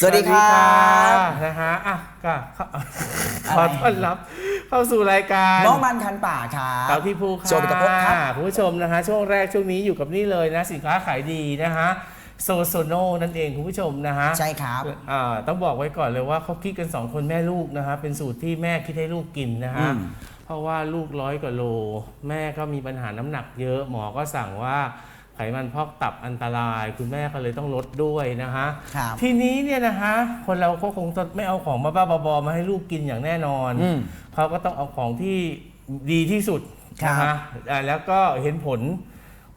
สวัสดีครับนะฮะอะก็ขออะไรขอต้อนรับเข้าสู่รายการน้องมันคันป่าครัเต่าบที่ภูค่ะโจปิตะพกครับคุณผู้ชมนะฮะช่วงแรกช่วงนี้อยู่กับนี่เลยนะสินค้าขายดีนะฮะโซโซโนนั่นเองคุณผู้ชมนะฮะใช่ครับอ่าต้องบอกไว้ก่อนเลยว่าเขาคิดกันสองคนแม่ลูกนะฮะเป็นสูตรที่แม่คิดให้ลูกกินนะฮะอืมเพราะว่าลูกร้อยกว่าโล แม่ก็มีปัญหาน้ำหนักเยอะหมอก็สั่งว่า ไขมันพอกตับอันตราย คุณแม่ก็เลยต้องลดด้วยนะฮะครับทีนี้เนี่ยนะฮะคนเราก็คงจะไม่เอาของมาบ้าๆบอๆมาให้ลูกกินอย่างแน่นอน อืมเขาก็ต้องเอาของที่ดีที่สุดครับ นะฮะอ่าแล้วก็เห็นผล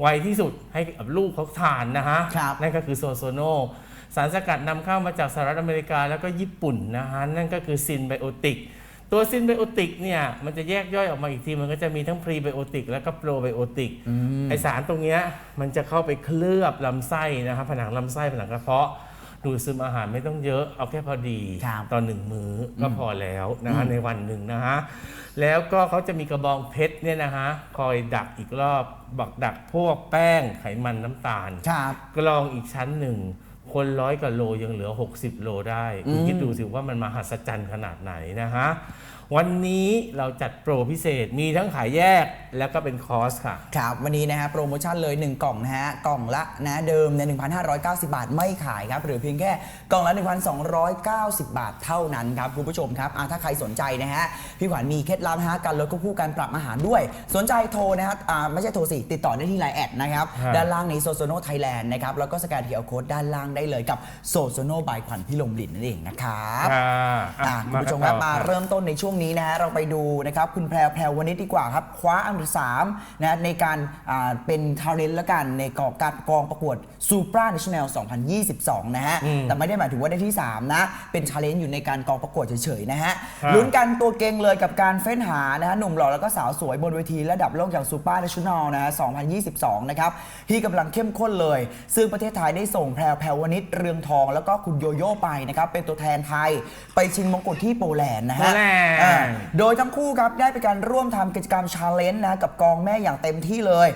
ไวที่สุดให้กับลูกเขาทานนะฮะครับ นั่นก็คือโซโซโน สารสกัดนำเข้ามาจากสหรัฐอเมริกาแล้วก็ญี่ปุ่นนะฮะ นั่นก็คือซินไบโอติก ตัวซินไบโอติกเนี่ยมันจะแยกย่อยออกมาอีกที มันก็จะมีทั้งพรีไบโอติกแล้วก็โปรไบโอติกไอสารตรงเนี้ยมันจะเข้าไปเคลือบลำไส้นะครับผนังลำไส้ผนังกระเพาะ ดูดซึมอาหารไม่ต้องเยอะเอาแค่พอดีครับตอนหนึ่งมื้อก็พอแล้วนะฮะในวันหนึ่งนะฮะแล้วก็เขาจะมีกระบองเพชรเนี่ยนะฮะคอยดักอีกรอบบักดักพวกแป้งไขมันน้ำตาลครับ กรองอีกชั้นหนึ่ง คนร้อยกว่าโลยังเหลือ 60 โลได้ คุณอืมคิดดูสิว่ามันมหัศจรรย์ขนาดไหนนะฮะ วันนี้เราจัดโปรพิเศษมีทั้งขายแยกแล้วก็เป็นคอร์สค่ะ ครับ วันนี้นะฮะโปรโมชั่นเลย 1 กล่องนะฮะ กล่องละนะเดิมในย1,590 บาทไม่ขายครับ หรือเพียงแค่กล่องละ 1,290 บาทเท่านั้นครับคุณผู้ชมครับอะถ้าใครสนใจนะฮะ พี่ขวัญมีเคล็ดลับนะฮะการลดควบคู่การปรับอาหารด้วย สนใจโทรนะฮะอ่าไม่ใช่โทรสิ ติดต่อได้ที่ไลน์แอดนะครับ ฮะ ด้านล่างนี้โซโซโนไทยแลนด์นะครับ แล้วก็สแกนทีเอโค้ดด้านล่างได้เลยกับโซโซโนบายขวัญพี่ลมลินนั่นเองนะครับค่ะอะคุณผู้ชมครับมาเริ่มต้นในช่วงนี้นะฮะเราไปดูนะครับคุณแพรวแพรววันนี้ดีกว่าครับ คว้าอันดับสามนะในการอ่าเป็นทาเลนต์ละกันในกองการกองประกวด Supra National 2022 นะฮะอืมแต่ไม่ได้หมายถึงว่าได้ที่ 3 นะ เป็นชาเลนจ์อยู่ในการกองประกวดเฉยๆนะฮะครับ ลุ้นกันตัวเก่งเลยกับการเฟ้นหานะฮะหนุ่มหล่อแล้วก็สาวสวยบนเวทีระดับโลกอย่าง Supra National นะฮะ2022 นะครับ ที่กำลังเข้มข้นเลย ซึ่งประเทศไทยได้ส่งแพรวแพรววนิชเรืองทอง แล้วก็คุณโยโย่ไปนะครับเป็นตัวแทนไทยไปชิงมงกุฎที่โปแลนด์นะฮะ โปแลนด์อ่าโดยทั้งคู่ครับได้ไปการร่วมทำกิจกรรมชาเลนจ์นะกับกองแม่อย่างเต็มที่เลย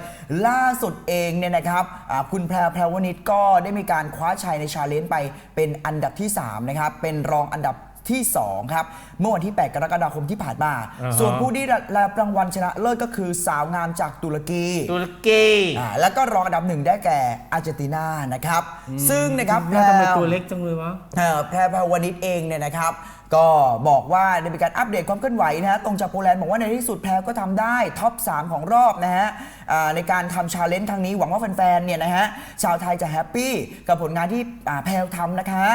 ล่าสุดเองเนี่ยนะครับอ่าคุณแพรวแพรวนิชก็ได้มีการคว้าชัยในชาเลนจ์ไปเป็นอันดับที่3นะครับเป็นรองอันดับที่ 2 ครับ เมื่อวันที่ 8 กรกฎาคมที่ผ่านมาอ่าฮะส่วนผู้ที่ได้รับรางวัลชนะเลิศก็คือสาวงามจากตุรกี ตุรกีอ่าแล้วก็รองอันดับหนึ่งได้แก่อาร์เจนตินานะครับ ซึ่งนะครับน่าทำไมแพรวตัวเล็กจังเลยวะเอ่อแพรแพรวนิชเองเนี่ยนะครับ ก็บอกว่าได้มีการอัปเดตความเคลื่อนไหวนะฮะตรงจากโปแลนด์บอกว่าในที่สุดแพรก็ทำได้ท็อป 3 ของรอบนะฮะอ่าในการทำชาเลนจ์ครั้งนี้หวังว่าแฟนๆเนี่ยนะฮะชาวไทยจะแฮปปี้กับผลงานที่อ่าแพรวทำนะคะ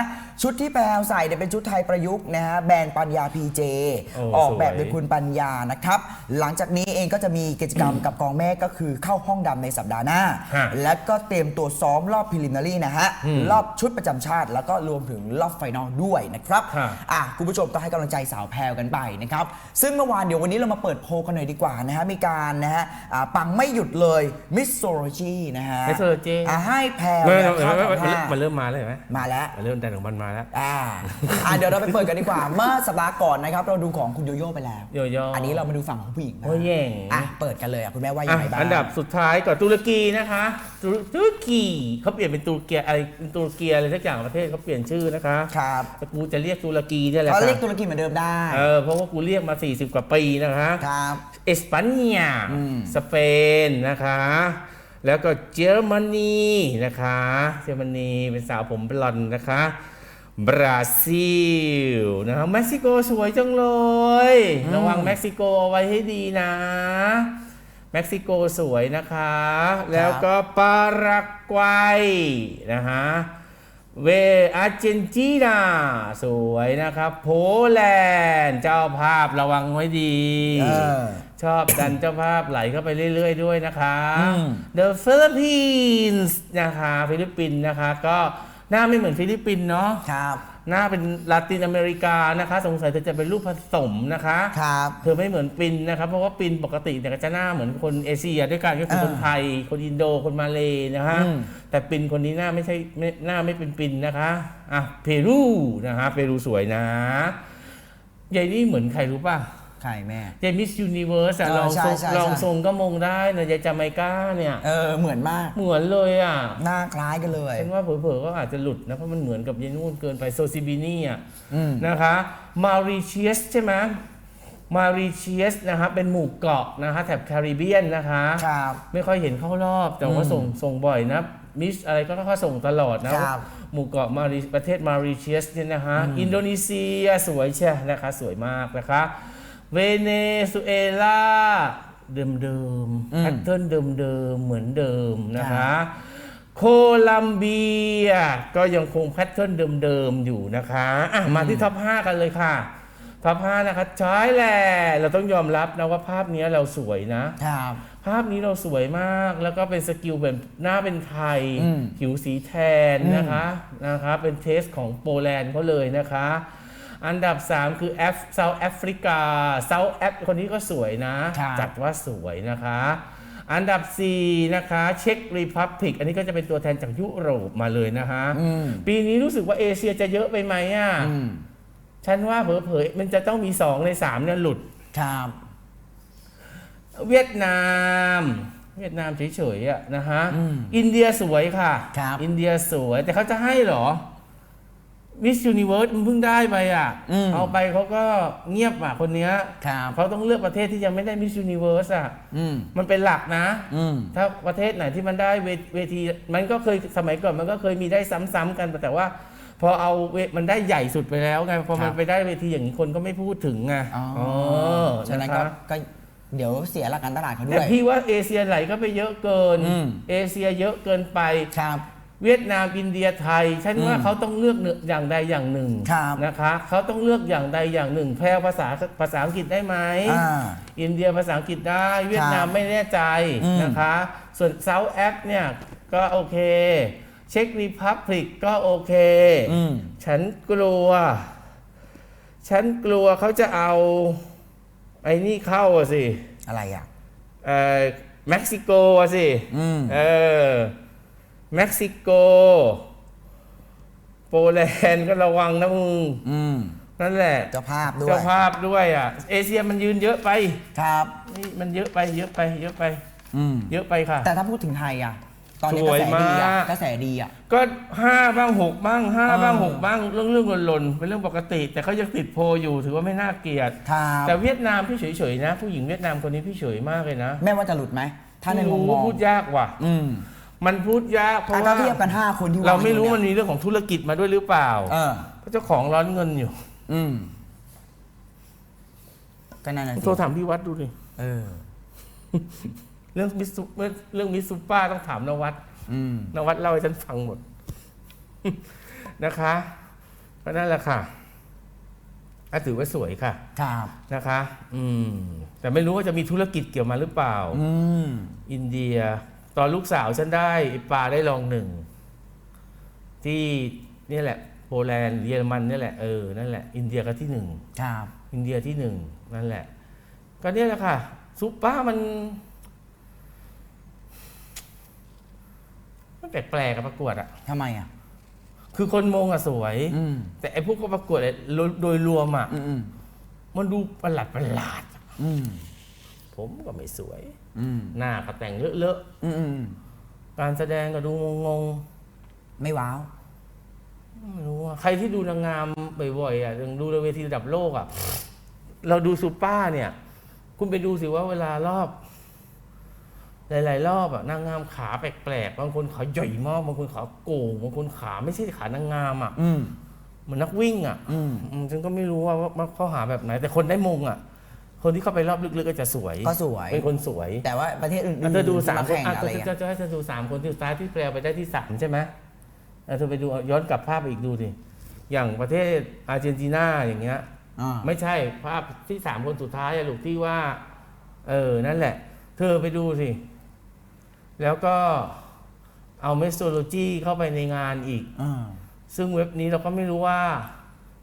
ชุดที่แพรวใส่เนี่ยเป็นชุดไทยประยุกต์นะฮะแบรนด์ปัญญาพีเจโอ้ออกแบบสวยโดยคุณปัญญานะครับ หลังจากนี้เองก็จะมีกิจกรรม กับกองแม่ก็คือเข้าห้องดำในสัปดาห์หน้า ฮะ และก็เตรียมตัวซ้อมรอบพ r ลิ m นารีนะฮะอืมรอบชุดประจำชาติ แล้วก็รวมถึงรอบไฟนอลด้วยนะครับฮะอะคุณผู้ชมก็ให้กำลังใจสาวแพรวกันไปนะครับ ซึ่งเมื่อวานเดี๋ยววันนี้เรามาเปิดโพลกันหน่อยดีกว่านะฮะ มีการนะฮะอ่าปังไม่หยุดเลยมิสโซโลจีนะฮะ Mixology อะให้แพรวไม่เนี่ยไม่เข้าไม่แถวไม่หน้ามันเริ่มมาแล้วเห็นไหมมาแล้ว มันเริ่มแต่ของมันมาแล้ว อ่าอะเดี๋ยวเราไปเปิดกันดีกว่า เมื่อสัปดาห์ก่อนนะครับ เราดูของคุณโยโย่ไปแล้วโยโย่อันนี้เรามาดูฝั่งของผู้หญิงบ้างโอ้ยเย่งอะเปิดกันเลยอะคุณแม่ว่ายัอะงไงบ้าง อันดับสุดท้ายก่อนตุรกีนะคะตุรตุรกีเขาเปลี่ยนเป็นตุรเกียอะไรเป็นตุรเกียอะไรสักอย่างประเทศเขาเปลี่ยนชื่อนะคะครับแต่กูจะเรียกตุรกีเนี่ยแหละเขาเรียกค่ะตุรกีเหมือนเดิมได้เออเพราะว่ากูเรียกมา 40 กว่าปีนะคะครับเอสปันเนียอืมสเปนนะคะ แล้วก็เยอรมนีนะคะเยอรมนีเป็นสาวผมบลอนด์นะคะบราซิลนะคะเม็กซิโกสวยจังเลย ระวังเม็กซิโกเอาไว้ให้ดีนะ เม็กซิโกสวยนะคะ แล้วก็ปารากวัยนะคะ เวอาร์เจนตินาสวยนะครับโปแลนด์เจ้าภาพระวังไว้ดี เออ ชอบดันเจ้าภาพไหลเข้าไปเรื่อย ๆ ด้วยนะคะอืม The Philippines นะคะ ฟิลิปปินส์นะคะ ก็หน้าไม่เหมือนฟิลิปปินส์เนาะ ครับ หน้าเป็นลาตินอเมริกานะคะ สงสัยเธอจะเป็นรูปผสมนะคะ ครับ เธอไม่เหมือนปินนะครับ เพราะว่าปินปกติเนี่ยก็จะหน้าเหมือนคนเอเชียด้วยกันก็คือเออคนไทย คนอินโดคนมาเลนะฮะอืม แต่ปินคนนี้หน้าไม่ใช่ไม่หน้าไม่เป็นปินนะคะอะเปรูนะฮะเปรูสวยนะยายนี่เหมือนใครรู้ป่ะ ใครแม่ ยายมิสยูนิเวิร์สอะเออลองทรงใช่ใช่ ลองใช่ทรงก็มงได้นะยายจาไมก้าเนี่ย เออเหมือนมาก เหมือนเลยอะหน้าคล้ายกันเลย ฉันว่าเผลอๆก็อาจจะหลุดนะ เพราะมันเหมือนกับยายนู่นเกินไปโซซิบินี่อะอืม นะคะมาริเชียสใช่ไหมมาริเชียสนะคะเป็นหมู่เกาะนะคะแถบแคริบเบียนนะคะ ครับ ไม่ค่อยเห็นเข้ารอบ แต่ว่าอืมส่งส่งบ่อยนะมิสอะไรก็ค่อยๆส่งตลอดนะ ครับ หมู่เกาะมาริประเทศมาริเชียสเนี่ยนะคะอินโดนีเซียสวยใช่นะคะ สวยมากนะคะ เวเนซุเอลาเดิมเดิมอืมแพทเทิร์นเดิมเดิมๆเหมือนเดิมนะคะ โคลัมเบีย ก็ยังคงแพทเทิร์นเดิมๆอยู่นะคะอะมาที่ท็อป 5 กันเลยค่ะ ท็อป 5 นะคะใช่แหละเราต้องยอมรับนะว่าภาพนี้เราสวยนะ ครับ ภาพนี้เราสวยมากแล้วก็เป็นสกิลแบบหน้าเป็นไทย อืมผิวสีแทนนะคะนะคะ เป็นเทสของโปแลนด์เขาเลยนะคะ อันดับ 3 คือแอฟเซาท์แอฟริกาเซาท์แอฟคนนี้ก็สวยนะครับจัดว่าสวยนะคะ อันดับ 4 นะคะเช็กรีพับลิกอันนี้ก็จะเป็นตัวแทนจากยุโรปมาเลยนะคะอืมปีนี้รู้สึกว่าเอเชียจะเยอะไปไหมอะอืมฉันว่าเผลอๆมันจะต้องมี 2 ใน3เนี่ยหลุดครับเวียดนาม เวียดนามเฉยๆอะนะฮะอืมอินเดียสวยค่ะครับอินเดียสวยแต่เขาจะให้เหรอ มิส s u นิเวิร์สมันเพิ่งได้ไปอะ อืม เอาไปเขาก็เงียบอะคนเนี้ยครับเขาต้องเลือกประเทศที่ยังไม่ได้มิส s u นิเวิร์สอะ อืมมันเป็นหลักนะ อืม ถ้าประเทศไหนที่มันได้เวเวที มันก็เคยสมัยก่อนมันก็เคยมีได้ซ้ำๆกันแต่ว่า พอเอาเวมันได้ใหญ่สุดไปแล้วไงพอมัครันบไปได้เวทีอย่างนี้คนก็ไม่พูดถึงไงอ๋ออ๋อฉะนั้นนะก็คะก็เดี๋ยวเสียหลักการตลาดเขาด้แต่วย พี่ว่าเอเชียไหลก็ไปเยอะเกิน อืม เอเชียเยอะเกินไป ครับ เวียดนามอินเดียไทยฉันว่าอืมเขาต้องเลือกหนึ่งอย่างใดอย่างหนึ่งครับนะคะเขาต้องเลือกอย่างใดอย่างหนึ่ง แพร่ภาษาภาษาอังกฤษได้ไหมอ่าอินเดียภาษาอังกฤษได้ เวียดนามครับไม่แน่ใจอืมนะคะ ส่วนเซาท์แอฟเนี่ยก็โอเค เช็กรีพับลิกก็โอเคอืมฉันกลัว ฉันกลัวเขาจะเอา ไอ้นี่เข้าอะสิ อะไรอะเอ่อเม็กซิโกอะสิอืมเออ เม็กซิโก โปแลนด์ก็ระวังนะมึงอืมนั่นแหละ เจ้าภาพด้วยเจ้าภาพด้วยอะ เอเชียมันยืนเยอะไปครับ นี่มันเยอะไปเยอะไป เยอะไป อืมเยอะไปค่ะ แต่ถ้าพูดถึงไทยอะ ตอนนี้สกวระยแสดีอะมากกระแสดีอะ ก็ห้าบ้างหกบ้างห้าเออ บ้างหกบ้างเรื่องเรื่องหล่นๆเป็นเรื่องปกติ แต่เขายังติดโพลอยู่ถือว่าไม่น่าเกลียด ครับแต่เวียดนามพี่เฉยๆนะ ผู้หญิงเวียดนามคนนี้พี่เฉยมากเลยนะแม่ว่าจะหลุดไหมถ้าในไม่มุมรู้มองพูดยากว่ะ อืม มันพูดยากเพราะอะว่าถ้าเทียบกัน 5 คนที่วงเราไม่รู้อยู่มันมีเรื่องของธุรกิจมาด้วยหรือเปล่าเออเพราะเจ้าของร้อนเงินอยู่ อืมก็นั่นน่ะสิโทรถามพี่วัดดูดิเออ เรื่องมิสซุเรื่องมิสซุปป้าต้องถามนวัดอืมนวัดเล่าให้ฉันฟังหมด นะคะก็นั่นแหละค่ะอะถือว่าสวยค่ะ ครับนะคะ อืม แต่ไม่รู้ว่าจะมีธุรกิจเกี่ยวมาหรือเปล่า อืม อินเดีย ตอนลูกสาวฉันได้ไอ้ปลาได้รองหนึ่ง ที่นี่แหละ โปแลนด์เยอรมันนี่แหละเออนั่นแหละ อินเดียก็ที่หนึ่งครับอินเดียที่หนึ่งนั่นแหละ ก็เนี่ยแหละค่ะซุปเปอร์มันมันแปลกๆกับประกวดอะทำไมอะ คือคนมงอะสวย อืมแต่ไอ้พวกก็ประกวดอะโดยโดยรวมอะอืมอืมมันดูประหลาดประหลาดอะอืมผมก็ไม่สวยอืม หน้าก็แต่งเลอะอืมอืมๆการแสดงก็ดูงงไม่ว้าวๆไม่รู้อะใครที่ดูนางงามบ่อยๆอะยังดูในเวทีระดับโลกอะเราดูซูเปอร์เนี่ย คุณไปดูสิว่าเวลารอบ หลาย ๆ รอบอะนางงามขาแปลกๆบางคนขาใหญ่มากบางคนขาโก่งบางคนขาไม่ใช่ขานางงามอะอืมเหมือนนักวิ่งอะอืมอืมฉันก็ไม่รู้ว่าว่าเขาหาแบบไหน แต่คนได้มงอะ คนที่เข้าไปรอบลึกๆก็จะสวย ก็สวย เป็นคนสวยแต่ว่าประเทศอื่นอะๆเธอดูสามที่คนแข่งอะอะไรเธออะจะจะให้เธอดูสามคนที่สุดท้ายที่แปลไปได้ที่สามใช่ไหมอะเธอไปดูย้อนกลับภาพไปอีกดูดิอย่างประเทศอาร์เจนตินาอย่างเงี้ย อ่าไม่ใช่ภาพที่สามคนสุดท้ายอะลูกที่ว่า เออ นั่นแหละ เธอไปดูสิ แล้วก็เอาเมสโ o โลจีเข้าไปในงานอีก อ่าซึ่งเว็บนี้เราก็ไม่รู้ว่า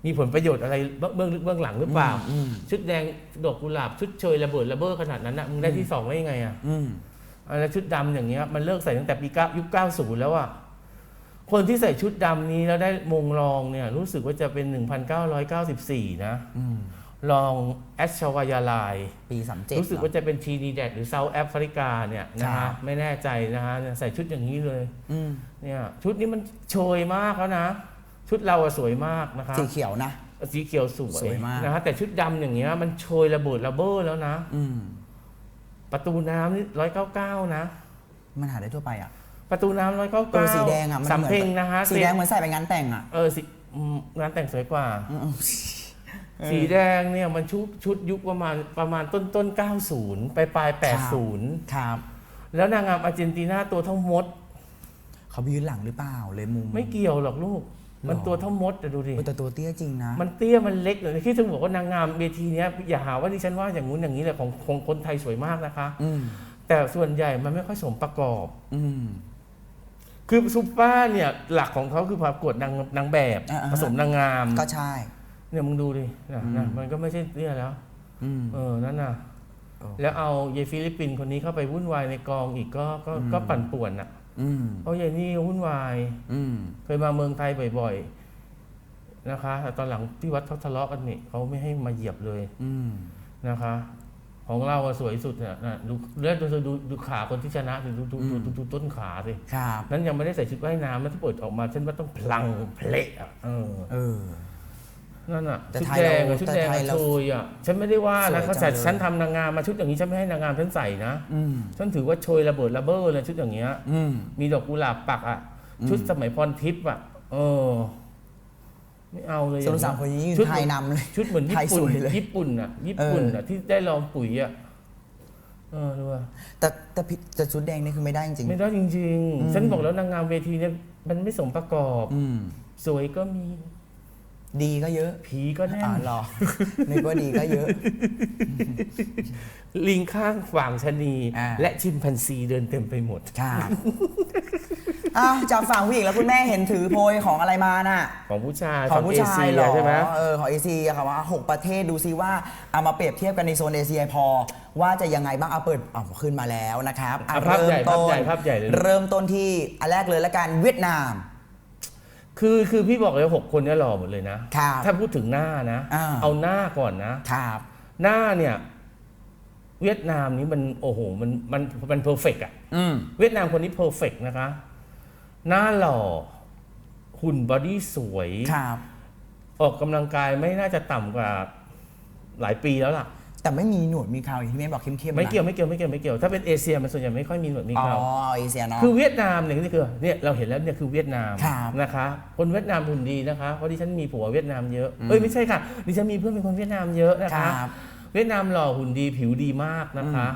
มีผลประโยชน์อะไรเบื้องเบื้องลึกเบื้องหลังหรือเปล่า อืม ชุดแดงดอกกุหลาบชุดเชยระเบิดระเบ้อขนาดนั้นนะมึงได้ที่สองได้ยังไงอะอืม อะไรชุดดำอย่างเงี้ยมันเลิกใส่ตั้งแต่ปีเก้ายุคเก้าศูนย์แล้วอะคนที่ใส่ชุดดำนี้แล้วได้มงรองเนี่ยรู้สึกว่าจะเป็น 1994 นะอืมลองแอชวายาลาย ปีสามเจ็ด รู้สึกว่าจะเป็นทีดีแดดหรือเซาท์แอฟริกาเนี่ยนะครัฮะบ ไม่แน่ใจนะฮะใส่ชุดอย่างนี้เลย อืม เนี่ยชุดนี้มันโชยมากแล้วนะ ชุดเราอะสวยมากนะคะสีเขียวนะ สีเขียวสวยสวยมาก นะฮะแต่ชุดดำอย่างเงี้ยมันโชยระเบิดระเบ้อแล้วนะ อืมประตูน้ำนี่ร้อยเก้าเก้านะ มันหาได้ทั่วไปอะประตูน้ำร้อยเก้าเอเก้าอสีแดงอะมันสำเหมือนเพ็งนะฮะสีแดงเหมือนใส่ไปงานแต่งอะเออสีอืมงานแต่งสวยกว่า อืมสีแดงเนี่ยมันชุดชุดยุคประมาณประมาณต้นต้นเก้าศูนย์ปลายปลายแปดศูนย์ครับแล้วนางงามอาร์เจนตินาตัวเท่ามด เขาไปยืนหลังหรือเปล่าเลยมุมไม่เกี่ยวหรอกลูก มันหรอตัวเท่ามดแต่ดูดิเออแต่ตัวเตี้ยจริงนะ มันเตี้ยมันเล็กเลยที่ถึงบอกว่านางงามเวทีเนี้ยอย่าหาว่าดิฉันว่าอย่างงู้นอย่างนี้แหละของของคนไทยสวยมากนะคะอืมแต่ส่วนใหญ่มันไม่ค่อยสมประกอบอืมคือซุปเปอร์เนี่ยหลักของเขาคือประกวดนางนางแบบอ่าฮะผสมนางงาม ก็ใช่ เนี่ยมึงดูดินะอืมนะมันก็ไม่ใช่เนี่ยแล้วอืมเออนั่นน่ะเออแล้วเอาเยฟิลิปปินส์คนนี้เข้าไปวุ่นวายในกองอีกก็ก็อืมก็ปั่นป่วนอะอืม เพราะยายนี่วุ่นวายอืมเคยมาเมืองไทยบ่อยๆนะคะแต่ตอนหลังที่วัดเขาทะเลาะกันนี่เขาไม่ให้มาเหยียบเลยอืมนะคะ ของเราอะสวยสุดเนี่ยนะดูแล้วดูดูดูขาคนที่ชนะสิดูดูดูดูดูต้นขาสิครับนั้นยังไม่ได้ใส่ชุดว่ายน้ำนะที่เปิดออกมาฉันว่าต้องพลังเพลอะอะเออเออ นั่นอะแต่ชุดไทยแดงเราอะชุดแดงแต่ไทอะยเรา โชยอะฉันไม่ได้ว่านะสวยเขาจัแต่งเลย ฉันทำนางงามมาชุดอย่างนี้ฉันไม่ให้นางงามฉันใส่นะอืมฉันถือว่าโชยระเบิดระเบ้อเลยชุดอย่างเงี้ย อืม มีดอกกุหลาบปักอะอืมชุดสมัยพรทิพย์อะเออ ไม่เอาเลยสอย่รุงปเงี้ยสามคนนี้ยืนชุดไทยนำเลยชุดเหมือนไทญี่ยปุ่สนวยเลย ญี่ปุ่นอะญี่ปุ่นอะที่ได้ลองปุ๋ยอะเออดูว่า แต่แต่ผิดแต่ชุดแดงนี่คือไม่ได้จริงไม่ได้จริง ๆ ฉันบอกแล้วนางงามเวทีเนี่ยมันไม่สมประกอบอืม สวยก็มี ดีก็เยอะ ผีก็แน่อ่านหรอนึกว่าดีก็เยอะ ลิงข้างฝั่งชะนี อ่า และชิมพันซีเดินเต็มไปหมด ครับอ้าวจากฝั่งผู้หญิงแล้วคุณแม่เห็นถือโพยของอะไรมาน่ะ ของผู้ชายของผู้เอชายเชียเหรอใช่ไหม เออของเอเชียค่ะว่าหกประเทศดูซิว่าเอามาเปรียบเทียบกันในโซนเอเชียพอ ว่าจะยังไงบ้างเอาเปิดเอาขึ้นมาแล้วนะครับอะอะภาพใหญ่เริ่มต้นภาพใหญ่ภาพใหญ่เลย เริ่มต้นที่อันแรกเลยละกันเวียดนาม คือคือพี่บอกเลยหกคนเนี้หล่อหมดเลยนะ ครับถ้าพูดถึงหน้านะ อ่า เอาหน้าก่อนนะ ครับหน้าเนี่ย เวียดนามนี้มันโอ้โหมันมันมันเพอร์เฟกอะอืมเวียดนามคนนี้เพอร์เฟกนะคะ หน้าหล่อหุ่นบอดี้สวย ครับ ออกกำลังกายไม่น่าจะต่ำกว่าหลายปีแล้วล่ะ แต่ไม่มีหนวดมีเคราอย่างที่แม่บอกเข้มๆนะไม่เกี่ยวไม่เกี่ยวไม่เกี่ยวไม่เกี่ยวถ้าเป็นเอเชียมันส่วนใหญ่ไม่ค่อยมีหนวดมีอ๋อเคราเอเชียเนาะ คือเวียดนามเนี่ยนี่คือเนี่ยเราเห็นแล้วเนี่ยคือเวียดนามครับนะคะคนเวียดนามหุ่นดีนะคะเพราะดิฉันมีผัวเวียดนามเยอะอืมเอ้ยไม่ใช่ค่ะดิฉันมีเพื่อนเป็นคนเวียดนามเยอะนะคคะรับ เวียดนามหล่อหุ่นดีผิวดีมากนะคะ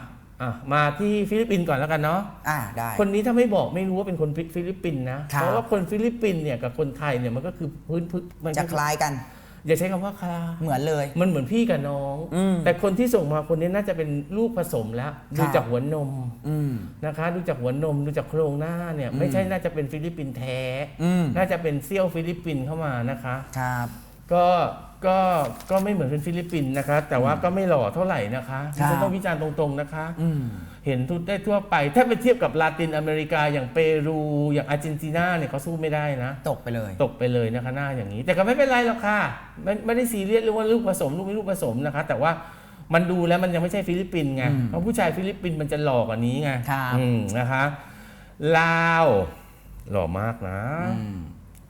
อะมาที่ฟิลิปปินส์ก่อนแล้วกันเนาะ อ่าได้ คนนี้ถ้าไม่บอกไม่รู้ว่าเป็นคนฟิลิปปินส์นะ ครับ เพราะว่าคนฟิลิปปินส์เนี่ยกับคนไทยเนี่ยมันก็คือพื้นพื้นมันจะก็คล้ายกัน อย่าใช้คำว่าคลาเหมือนเลย มันเหมือนพี่กับน้อง อืมแต่คนที่ส่งมาคนนี้น่าจะเป็นลูกผสมแล้วดูครับจากหัวนมอืมนะคะ ดูจากหัวนมดูจากโครงหน้าเนี่ยอืมไม่ใช่น่าจะเป็นฟิลิปปินส์แท้อืม น่าจะเป็นเซี่ยวฟิลิปปินส์เข้ามานะคะ ครับ ก็ก็ก็ไม่เหมือนเป็นฟิลิปปินส์นะคะ แต่ว่าก็ไม่หล่อเท่าไหร่นะคะครับ ฉันต้องวิจารณ์ตรงๆนะคะ อืม เห็นทุกได้ทั่วไป ถ้าไปเทียบกับลาตินอเมริกาอย่างเปรูอย่างอาร์เจนตินาเนี่ยเขาสู้ไม่ได้นะ ตกไปเลย ตกไปเลยนะคะหน้าอย่างนี้ แต่ก็ไม่เป็นไรหรอกค่ะไม่ไม่ได้ซีเรียสเรื่องว่าลูกผสมลูกไม่ลูกผสมนะคะ แต่ว่ามันดูแล้วมันยังไม่ใช่ฟิลิปปินส์ไงอืมเพราะผู้ชายฟิลิปปินส์มันจะหล่อกว่านี้ไงครับอืมนะคะลาวหล่อมากนะอืม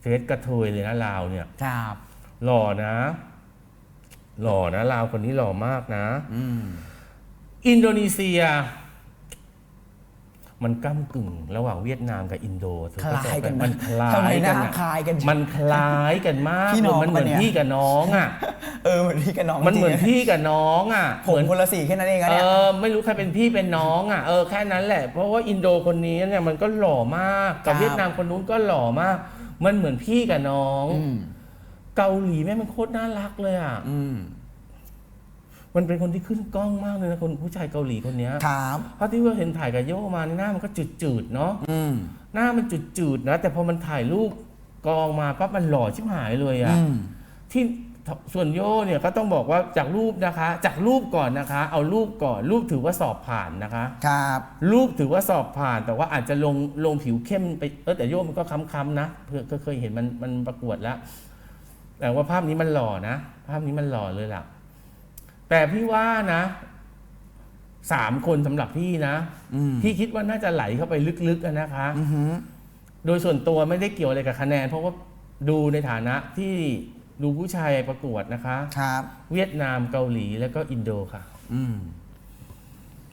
เฟสกระเทยเลยนะลาวเนี่ยครับหล่อนะ หล่อนะลาวคนนี้หล่อมากนะอืมอินโดนีเซีย มันก้ากึ่งระหว่างเวียดนามกับอินโดเธอคล้ายกันมันคล้าทำไมยหกัน้านอะคล้ายกันจังมันคล้ายกันมากพี่น้องมันเหมือนปะเนี่ยพี่กับน้องอะเออเหมือนพี่กับน้องมันเหมือนจริงพี่กับน้องอะๆผเหมมือนคนละสีแค่นั้นเองอะเอเนี่ยอไม่รู้ใครเป็นพี่เป็นน้องอะเออแค่นั้นแหละ เพราะว่าอินโดคนนี้เนี่ยมันก็หล่อมากกับครับเวียดนามคนนู้นก็หล่อมาก มันเหมือนพี่กับน้องอืมเกาหลีแม่งมันโคตรน่ารักเลยอะอื มมันเป็นคนที่ขึ้นกล้องมากเลยนะคนผู้ชายเกาหลีคนเนี้ยครับเพราะที่ว่าเห็นถ่ายกับโยมานี่หน้ามันก็จืดๆเนาะอืมหน้ามันจืดๆนะ แต่พอมันถ่ายรูปกองมาปั๊บมันหล่อชิบหายเลยอะอืมที่ส่วนโยเนี่ยก็ต้องบอกว่าจากรูปนะคะ จากรูปก่อนนะคะ เอารูปก่อนรูปถือว่าสอบผ่านนะคะ ครับ รูปถือว่าสอบผ่าน แต่ว่าอาจจะลงลงผิวเข้มไปเออแต่โยมันก็ค้ำๆนะเพื่อก็เคยเห็นมันมันประกวดแล้ว แต่ว่าภาพนี้มันหล่อนะ ภาพนี้มันหล่อเลยล่ะ แต่พี่ว่านะสามคนสำหรับพี่นะอืมพี่คิดว่าน่าจะไหลเข้าไปลึกๆอะนะคะ อือหือ โดยส่วนตัวไม่ได้เกี่ยวอะไรกับคะแนน เพราะว่าดูในฐานะที่ดูผู้ชายประกวดนะคะ ครับ เวียดนามเกาหลีแล้วก็อินโดค่ะ อืม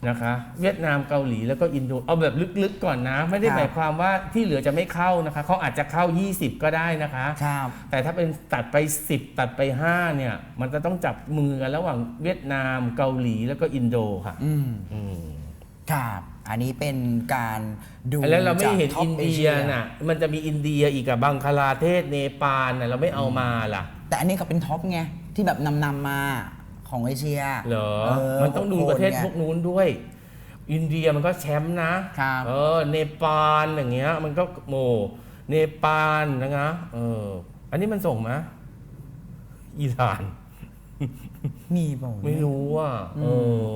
นะคะเวียดนามเกาหลีแล้วก็อินโดเอาแบบลึกๆก่อนนะ ไม่ได้ครับหมายความว่าที่เหลือจะไม่เข้านะคะเขาอาจจะเข้า 20 ก็ได้นะคะครับแต่ถ้าเป็นตัดไป 10 ตัดไป 5 เนี่ย มันจะต้องจับมือกันระหว่างเวียดนามเกาหลีแล้วก็อินโดค่ะอืมอืมครับ อันนี้เป็นการดูแล้วเราไม่เห็นจาก Top อินเดีย Asia น่ะมันจะมีอินเดียอีกกับบังคลาเทศเนปาลน่ะเราไม่เอามาล่ะ แต่อันนี้เขาเป็นท็อปไงที่แบบนำนำๆมา ของเอเชียเหรอเมันต้องดูหกคนประเทศไงพวกนู้นด้วย อินเดียมันก็แชมป์นะครับเออ เนปาลอย่างเงี้ย มันก็โมเนปาลนะคะเออ อันนี้มันส่งไหมอิหร่าน มีเปล่าไม่รู้อะเออ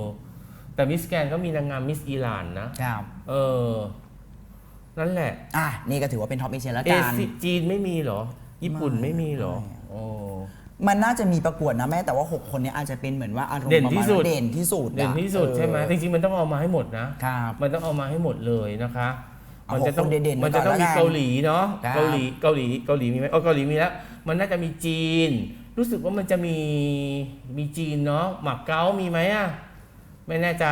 แต่มิสแกนก็มีนางงามมิสอิหร่านนะ ครับ เออ นั่นแหละ อะ นี่ก็ถือว่าเป็นท็อปเอเชียแล้วเอกันซิจีนไม่มีเหรอ ญี่ปุ่นไม่มีเหรอไม่โอ้ มันน่าจะมีประกวดนะแม่แต่ว่า 6 คนเนี้อาจจะเป็นเหมือนว่าอารมณ์เด่นประที่มาณสุดว่าเด่นที่สุดอะเด่นที่สุดเออใช่ไหมจริงๆมันต้องเอามาให้หมดนะ ครับ มันต้องเอามาให้หมดเลยนะคะ เอามัจะต้องหกคนเด่นๆมันจะต้องไว้ก่อนแล้วกันมีเกาหลีเนาะครับ เกาหลีเกาหลีเกาหลีมีไหมอ๋อเกาหลีมีแล้ว มันน่าจะมีจีน รู้สึกว่ามันจะมีมีจีนเนาะหมักเก๊ามีไหมอะไม่แน่ใจ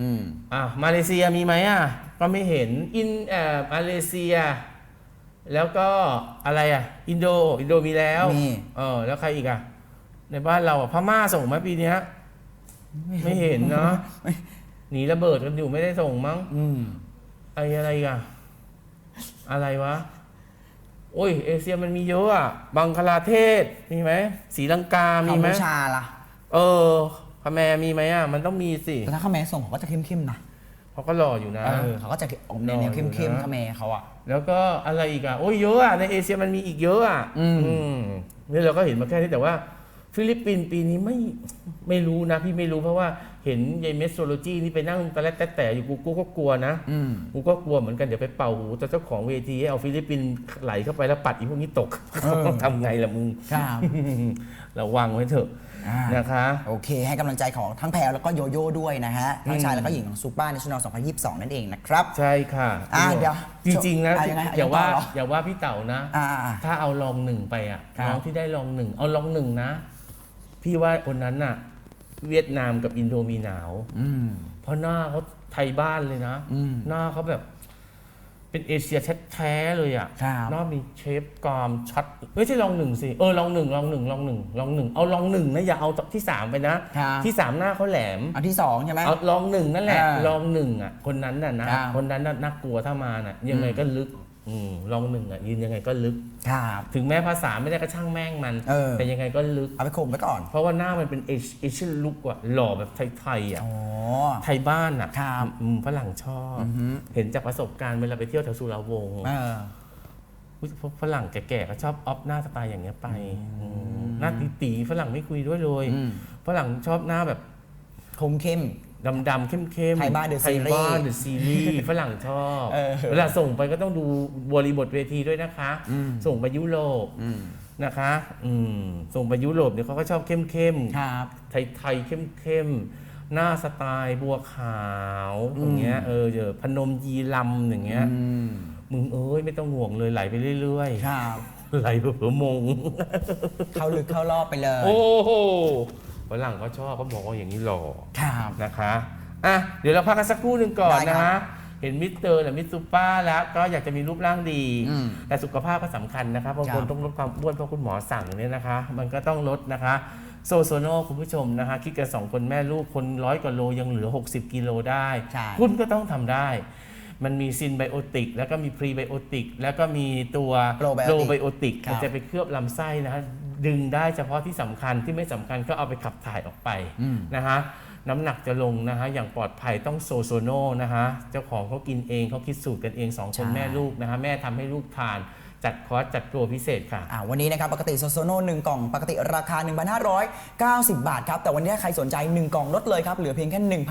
อืม อะมาเลเซียมีไหมอะก็ไม่เห็นอินเอ่อมาเลเซีย แล้วก็อะไรอะ อินโดอินโดมีแล้วมี เออแล้วใครอีกอะ ในบ้านเราอะพม่าส่งไหมปีเนี้ย ไม่เห็นเนาะหนีระเบิดกันอยู่ไม่ได้ส่งมั้งอืม ไอ้อะไรอีกอะ อะไรวะ โอ้ย เอเชียมันมีเยอะอะ บังคลาเทศมีไหมสีลังกา มีกัมไหมพูชาล่ะ เออพม่ามีไหมอะ มันต้องมีสิ แต่ถ้าเขมรส่งเขาก็จะเข้มๆนะ เขาก็หล่ออยู่นะ เออเขาก็จะออกแนวๆเข้มรออยู่ๆนะเขมรเขาอะแล้วก็อะไรอีกอะ โอ้ยเยอะอะ ในเอเชียมันมีอีกเยอะอะอืม มนี่เราก็เห็นมาแค่นี้แต่ว่า ฟิลิปปินส์ปีนี้ไม่ไม่รู้นะ พี่ไม่รู้เพราะว่าเห็นยายเมสโซโลจีนี่ไปนั่งตะแลแต่แต่อยู่กูกูก็กลัวนะ อืม กูก็กลัวเหมือนกันเดี๋ยวไปเป่าหูเจ้าของเวทีให้เอาฟิลิปปินส์ไหลเข้าไปแล้วปัดอีพวกนี้ตกเออ ทำไงล่ะมึง ครับ ระวังไว้เถอะ อ่านะคะ โอเค ให้กำลังใจของทั้งแพรแล้วก็โยโย่ด้วยนะฮะทั้งชายอืมแล้วก็หญิงของซูเปอร์เนชั่นแนล2022 นั่นเองนะครับ ใช่ค่ะอะเดี๋ยวจริงๆนะอะยังไงอย่าว่ายังต่อเหรออย่าว่าพี่เต๋านะ อ่าถ้าเอาลองหนึ่งไปอะครับ น้องที่ได้ลองหนึ่งเอาลองหนึ่งนะ พี่ว่าคนนั้นน่ะ เวียดนามกับอินโดมีหนาว อืม เพราะหน้าเขาไทยบ้านเลยนะอืมหน้าเขาแบบ เป็นเอเชียแท้ๆเลยอะครับหน้ามีเชฟกรามชัดไม่ใช่ลองหนึ่งสิเออลองหนึ่งลองหนึ่งลองหนึ่งลองหนึ่งเอาลองหนึ่งนะอย่าเอาที่สามไปนะ ครับ ที่สามหน้าเขาแหลม อันที่สองใช่ไหม เอาลองหนึ่งนั่นแหละอ่าลองหนึ่งอะคนนั้นน่ะนะ ครับคนนั้นน่ะน่ากลัวถ้ามาน่ะยังไงก็ลึก อืมลองหนึ่งอะยืนยังไงก็ลึก ครับถึงแม้ภาษาไม่ได้ก็ช่างแม่งมัน เออ แต่ยังไงก็ลึก เอาไปข่มไว้ก่อน เพราะว่าหน้ามันเป็นเอเชียนลุกว่ะหล่อแบบไทยๆอะ อ๋อ ไทยบ้านอะครับอืมฝรั่งชอบอือฮึเห็นจากประสบการณ์เวลาไปเที่ยวแถวสุราวงศ์เออ อุ๊ยฝรั่งแก่ๆก็ชอบออฟหน้าสไตล์อย่างเงี้ยไปอืมหน้าตีๆฝรั่งไม่คุยด้วยเลยอืมฝรั่งชอบหน้าแบบ คมเข้ม ดำๆเข้มๆไทยบ้าน The ไทยบ้าน Series เดอะซีรีส์ฝรั่งชอบเออเวลาส่งไปก็ต้องดูบริบทเวทีด้วยนะคะอืมส่งไปยุโรปอืมนะคะอืมส่งไปยุโรปเนี่ยเขาก็ชอบเข้มๆครับไทยไทยเข้มเข้มๆหน้าสไตล์บัวขาวอย่างเงี้ยเออเดี๋ยวพนมยีลำอย่างเงี้ยอืมมึงเอ้ยไม่ต้องห่วงเลยไหลไปเรื่อยครับๆไหลเผื่อๆมง เข้าลึกเข้ารอบไปเลย โอ้โห ฝรั่งก็ชอบเขาบอกว่าอย่างนี้หล่อครับ นะคะอะเดี๋ยวเราพักกันสักครู่หนึ่งก่อนได้นะครับฮะเห็นมิสเตอร์หรือมิสซูป้าแล้วก็อยากจะมีรูปร่างดี อืมแต่สุขภาพก็สำคัญนะครับบางคนครับต้องลดความอ้วนเพราะคุณหมอสั่งเนี่ยนะคะ มันก็ต้องลดนะคะโซโซโนคุณผู้ชมนะคะคิดกันสองคนแม่ลูกคนร้อยกว่าโลยังเหลือ 60 กิโลได้ ใช่ คุณก็ต้องทำได้ มันมีซินไบโอติก แล้วก็มีพรีไบโอติก แล้วก็มีตัว Probiotic ไบโอติก ครับมันจะไปเคลือบลำไส้นะฮะ ดึงได้เฉพาะที่สำคัญที่ไม่สำคัญก็เอาไปขับถ่ายออกไปอืมนะฮะน้ำหนักจะลงนะฮะอย่างปลอดภัยต้องโซโซโนนะฮะเจ้าของเขากินเองเขาคิดสูตรกันเองสองคนใช่แม่ลูกนะฮะแม่ทำให้ลูกทาน จัดคอร์สจัดตัวพิเศษค่ะ อ่าวันนี้นะครับปกติโซโซโน่หนึ่งกล่องปกติราคา 1,590 บาทครับแต่วันนี้ใครสนใจ 1 กล่องลดเลยครับเหลือเพียงแค่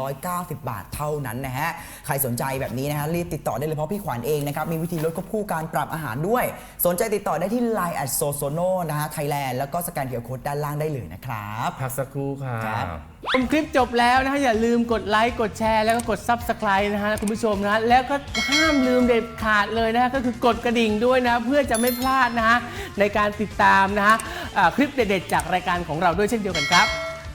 1,290 บาทเท่านั้นนะฮะใครสนใจแบบนี้นะฮะรีบติดต่อได้เลยเพราะพี่ขวัญเองนะครับมีวิธีลดควบคู่การปรับอาหารด้วย สนใจติดต่อได้ที่ Line at s o s o n o นะฮะไทยแลนด์แล้วก็สแกนเคียร์โค้ดด้านล่างได้เลยนะครับ พักสักครู่ค่ะ ครับ ชมคลิปจบแล้วนะฮะอย่าลืมกดไลค์กดแชร์แล้วก็กด Subscribe นะฮะคุณผู้ชมนะฮะแล้วก็ห้ามลืมเด็ดขาดเลยนะฮะก็คือกดกระดิ่งด้วย้วยนะเพื่อจะไม่พลาดนะฮะในการติดตามนะฮะคลิปเด็ดๆจากรายการของเราด้วยเช่นเดียวกันครับ